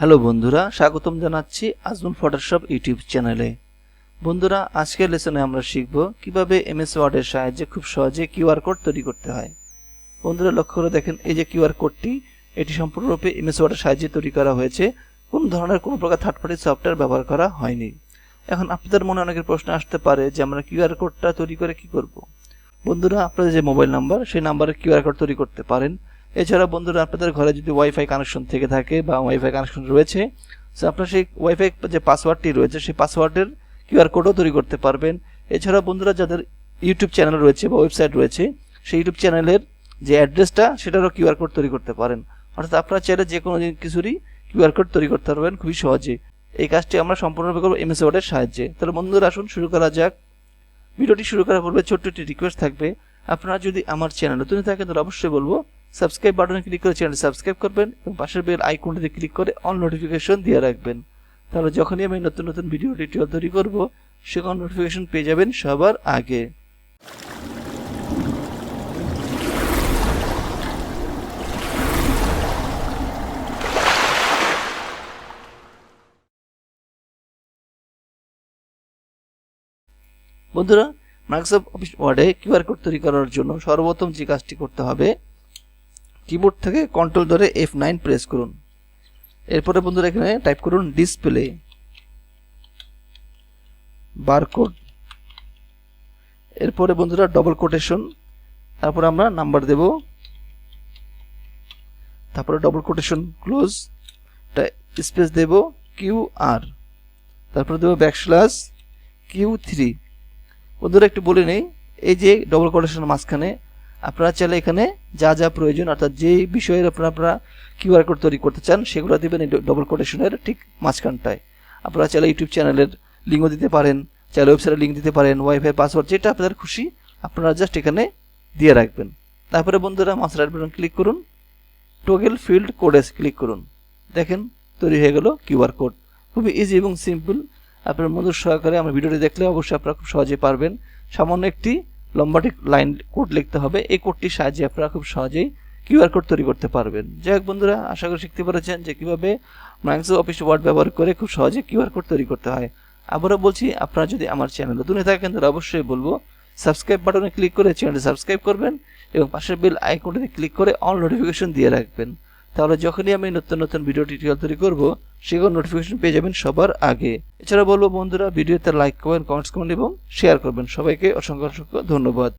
Hello বন্ধুরা, স্বাগতম জানাচ্ছি আজমল ফটোশপ ইউটিউব চ্যানেলে। বন্ধুরা, আজকের লেসনে আমরা শিখব কীভাবে এমএস ওয়ার্ডের সাহায্যে খুব সহজে কিউআর কোড তৈরি করতে হয়। বন্ধুরা, লক্ষ্য করে দেখেন, এই যে কিউআর কোডটি এটি সম্পূর্ণরূপে এমএস ওয়ার্ডের সাহায্যে তৈরি করা হয়েছে। কোন ধরনের কোনো প্রকার থার্ড পার্টি সফটওয়্যার ব্যবহার করা হয়নি। এখন আপনাদের মনে অনেকের প্রশ্ন আসতে পারে যে, আমরা কিউআর কোডটা তৈরি করে কি করব? বন্ধুরা, আপনাদের যে মোবাইল নাম্বার সেই নাম্বারে কিউআর কোড তৈরি করতে পারেন। এছাড়া বন্ধুরা, আপনাদের ঘরে যদি ওয়াইফাই কানেকশন থেকে থাকে বা ওয়াইফাই কানেকশন রয়েছে তো আপনার সেই ওয়াইফাই যে পাসওয়ার্ডটি রয়েছে, সেই পাসওয়ার্ডের কিউআর কোডও তৈরি করতে পারবেন। এছাড়া বন্ধুরা, যাদের ইউটিউব চ্যানেল রয়েছে বা ওয়েবসাইট রয়েছে, সেই ইউটিউব চ্যানেলের যে অ্যাড্রেসটা সেটারও কিউআর কোড তৈরি করতে পারেন। অর্থাৎ আপনারা চাইলে যে কোনো কিছুরই কিউআর কোড তৈরি করতে পারবেন খুবই সহজে। এই কাজটি আমরা সম্পূর্ণরূপে করব এমএস ওয়ার্ডের সাহায্যে। তাহলে বন্ধুরা, আসুন শুরু করা যাক। ভিডিওটি শুরু করার পূর্বে ছোট্ট একটি রিকোয়েস্ট থাকবে। আপনারা যদি আমার চ্যানেল নতুন থাকেন, তাহলে অবশ্যই বলব সাবস্ক্রাইব বাটনে ক্লিক করে চ্যানেলটি সাবস্ক্রাইব করবেন এবং পাশের বেল আইকনটিতে ক্লিক করে অল নোটিফিকেশন দিয়ে রাখবেন। তাহলে যখনই আমি নতুন নতুন ভিডিও টিউটোরিয়াল তৈরি করব, সেখানে নোটিফিকেশন পেয়ে যাবেন সবার আগে। বন্ধুরা মাইক্রোসফট অফিস ওয়ার্ডে কিউআর কোড তৈরি করার জন্য সর্বপ্রথম যে কাজটি করতে হবে কিবোর্ড থেকে কন্ট্রোল ধরে এফ নাইন প্রেস করুন। এরপরে বন্ধুরা এখানে টাইপ করুন ডিসপ্লে বারকোড এরপরে বন্ধুরা ডবল কোটেশন তারপরে আমরা নাম্বার দেব। তারপরে ডবল কোটেশন ক্লোজ স্পেস দেব কিউ আর তারপরে দেবো ব্যাকস্ল্যাশ কিউ থ্রি বন্ধুরা একটু বলে নেই, এই যে ডবল কোটেশনের মাঝখানে, আপনারা চাইলে এখানে যা যা প্রয়োজন, অর্থাৎ যে বিষয়ের আপনারা আপনারা কিউআর কোড তৈরি করতে চান, সেগুলো দেবেন এই ডবল কোটেশনের ঠিক মাঝখানটায়। আপনারা চাইলে ইউটিউব চ্যানেলের লিঙ্কও দিতে পারেন, চাইলে ওয়েবসাইটের লিঙ্ক দিতে পারেন ওয়াইফাই পাসওয়ার্ড যেটা আপনাদের খুশি, আপনারা জাস্ট এখানে দিয়ে রাখবেন। তারপরে বন্ধুরা মাস্টার বাটন ক্লিক করুন টোগেল ফিল্ড কোডেস ক্লিক করুন। দেখেন, তৈরি হয়ে গেল কিউআর কোড খুবই ইজি এবং সিম্পল আপনার মধুর সহকারে আমার ভিডিওটি দেখলে অবশ্যই আপনারা খুব সহজে পারবেন। সামান্য একটি লম্বাটি লাইন কোড লিখতে হবে। এই কোডটির সাহায্যে আপনারা খুব সহজেই কিউআর কোড তৈরি করতে পারবেন। যাই হোক বন্ধুরা, আশা করি শিখতে পেরেছেন যে কীভাবে মাইক্রোসফট অফিস ওয়ার্ড ব্যবহার করে খুব সহজে কিউআর কোড তৈরি করতে হয়। আবারও বলছি, আপনারা যদি আমার চ্যানেল নতুন হয়ে থাকেন, তাহলে অবশ্যই বলব, সাবস্ক্রাইব বাটনে ক্লিক করে চ্যানেলটি সাবস্ক্রাইব করবেন এবং পাশের বেল আইকনটিতে ক্লিক করে অল নোটিফিকেশন দিয়ে রাখবেন। তাহলে যখনই আমি নতুন নতুন ভিডিও টিউটোরিয়াল তৈরি করব সেগুলো নোটিফিকেশন পেয়ে যাবেন সবার আগে। এছাড়া বলব বন্ধুরা, ভিডিওতে লাইক করবেন কমেন্টস করবেন এবং শেয়ার করবেন। সবাইকে অসংখ্য অসংখ্য ধন্যবাদ।